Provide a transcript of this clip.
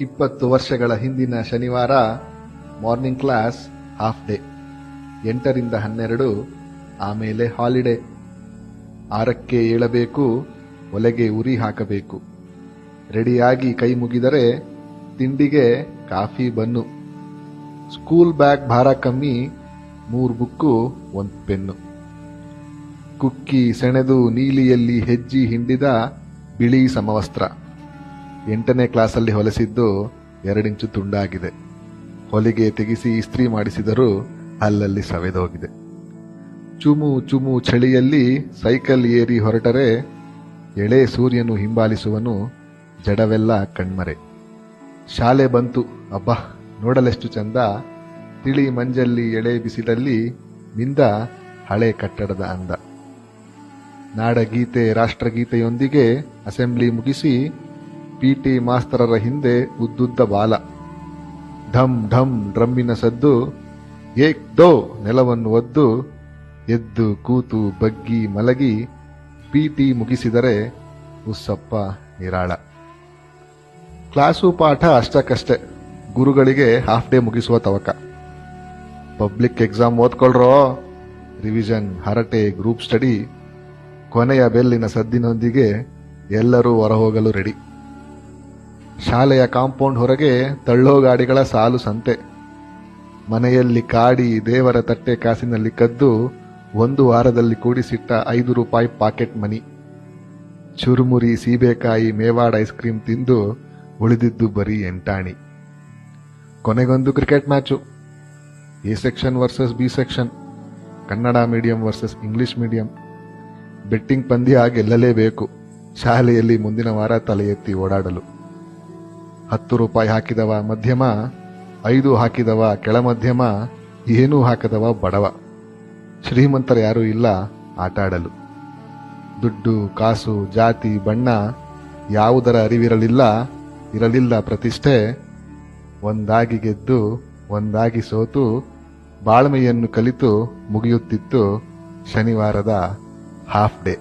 ಇಪ್ಪತ್ತು ವರ್ಷಗಳ ಹಿಂದಿನ ಶನಿವಾರ ಮಾರ್ನಿಂಗ್ ಕ್ಲಾಸ್ ಹಾಫ್ ಡೇ. ಎಂಟರಿಂದ ಹನ್ನೆರಡು, ಆಮೇಲೆ ಹಾಲಿಡೇ. ಆರಕ್ಕೆ ಏಳಬೇಕು, ಒಲೆಗೆ ಉರಿ ಹಾಕಬೇಕು. ರೆಡಿಯಾಗಿ ಕೈ ಮುಗಿದರೆ ತಿಂಡಿಗೆ ಕಾಫಿ, ಬನ್ನು. ಸ್ಕೂಲ್ ಬ್ಯಾಗ್ ಭಾರ ಕಮ್ಮಿ, ಮೂರು ಬುಕ್ಕು, ಒಂದು ಪೆನ್ನು. ಕುಕ್ಕಿ ಸೆಣೆದು ನೀಲಿಯಲ್ಲಿ ಹೆಜ್ಜಿ ಹಿಂಡಿದ ಬಿಳಿ ಸಮವಸ್ತ್ರ. ಎಂಟನೇ ಕ್ಲಾಸಲ್ಲಿ ಹೊಲೆಸಿದ್ದು ಎರಡಿಂಚು ತುಂಡಾಗಿದೆ. ಹೊಲಿಗೆ ತೆಗೆಸಿ ಇಸ್ತ್ರಿ ಮಾಡಿಸಿದರೂ ಅಲ್ಲಲ್ಲಿ ಸವೆದೋಗಿದೆ. ಚುಮು ಚುಮು ಚಳಿಯಲ್ಲಿ ಸೈಕಲ್ ಏರಿ ಹೊರಟರೆ ಎಳೆ ಸೂರ್ಯನು ಹಿಂಬಾಲಿಸುವನು ಜಡವೆಲ್ಲ ಕಣ್ಮರೆ. ಶಾಲೆ ಬಂತು, ಅಬ್ಬ, ನೋಡಲೆಷ್ಟು ಚಂದ. ತಿಳಿ ಮಂಜಲ್ಲಿ ಎಳೆ ಬಿಸಿಲಲ್ಲಿ ನಿಂದ ಹಳೆ ಕಟ್ಟಡದ ಅಂದ. ನಾಡಗೀತೆ ರಾಷ್ಟ್ರಗೀತೆಯೊಂದಿಗೆ ಅಸೆಂಬ್ಲಿ ಮುಗಿಸಿ ಪಿಟಿ ಮಾಸ್ತರರ ಹಿಂದೆ ಉದ್ದುದ್ದ ಬಾಲ. ಢಂ ಢಂ ಡ್ರಮ್ಮಿನ ಸದ್ದು, ಏಕ್ ದೋ ನೆಲವನ್ನು ಒದ್ದು, ಎದ್ದು ಕೂತು ಬಗ್ಗಿ ಮಲಗಿ, ಪಿಟಿ ಮುಗಿಸಿದರೆ ಉಸ್ಸಪ್ಪ ನಿರಾಳ. ಕ್ಲಾಸು ಪಾಠ ಅಷ್ಟಕ್ಕಷ್ಟೆ. ಗುರುಗಳಿಗೆ ಹಾಫ್ ಡೇ ಮುಗಿಸುವ ತವಕ. ಪಬ್ಲಿಕ್ ಎಕ್ಸಾಮ್ ಓದ್ಕೊಳ್ರೋ? ರಿವಿಷನ್, ಹರಟೆ, ಗ್ರೂಪ್ ಸ್ಟಡಿ, ಕೊನೆಯ ಬೆಲ್ಲಿನ ಸದ್ದಿನೊಂದಿಗೆ ಎಲ್ಲರೂ ಹೊರಹೋಗಲು ರೆಡಿ. ಶಾಲೆಯ ಕಾಂಪೌಂಡ್ ಹೊರಗೆ ತಳ್ಳೋ ಗಾಡಿಗಳ ಸಾಲು ಸಂತೆ. ಮನೆಯಲ್ಲಿ ಕಾಡಿ ದೇವರ ತಟ್ಟೆ ಕಾಸಿನಲ್ಲಿ ಕದ್ದು ಒಂದು ವಾರದಲ್ಲಿ ಕೂಡಿಸಿಟ್ಟ ಐದು ರೂಪಾಯಿ ಪಾಕೆಟ್ ಮನಿ. ಚುರುಮುರಿ ಸೀಬೆಕಾಯಿ ಮೇವಾಡ್ ಐಸ್ ಕ್ರೀಮ್ ತಿಂದು ಉಳಿದಿದ್ದು ಬರೀ ಎಂಟಾಣಿ. ಕೊನೆಗೊಂದು cricket match. A section versus B section. Kannada medium versus English medium. Betting ಪಂದ್ಯ ಗೆಲ್ಲಲೇಬೇಕು. ಶಾಲೆಯಲ್ಲಿ ಮುಂದಿನ ವಾರ ತಲೆ ಎತ್ತಿ ಓಡಾಡಲು. ಹತ್ತು ರೂಪಾಯಿ ಹಾಕಿದವ ಮಧ್ಯಮ, ಐದು ಹಾಕಿದವ ಕೆಳ ಮಧ್ಯಮ ಏನೂ ಹಾಕದವ ಬಡವ. ಶ್ರೀಮಂತರ ಯಾರೂ ಇಲ್ಲ ಆಟಾಡಲು. ದುಡ್ಡು, ಕಾಸು, ಜಾತಿ, ಬಣ್ಣ ಯಾವುದರ ಅರಿವಿರಲಿಲ್ಲ, ಇರಲಿಲ್ಲ ಪ್ರತಿಷ್ಠೆ. ಒಂದಾಗಿ ಗೆದ್ದು, ಒಂದಾಗಿ ಸೋತು, ಬಾಳ್ಮೆಯನ್ನು ಕಲಿತು, ಮುಗಿಯುತ್ತಿತ್ತು ಶನಿವಾರದ ಹಾಫ್ ಡೇ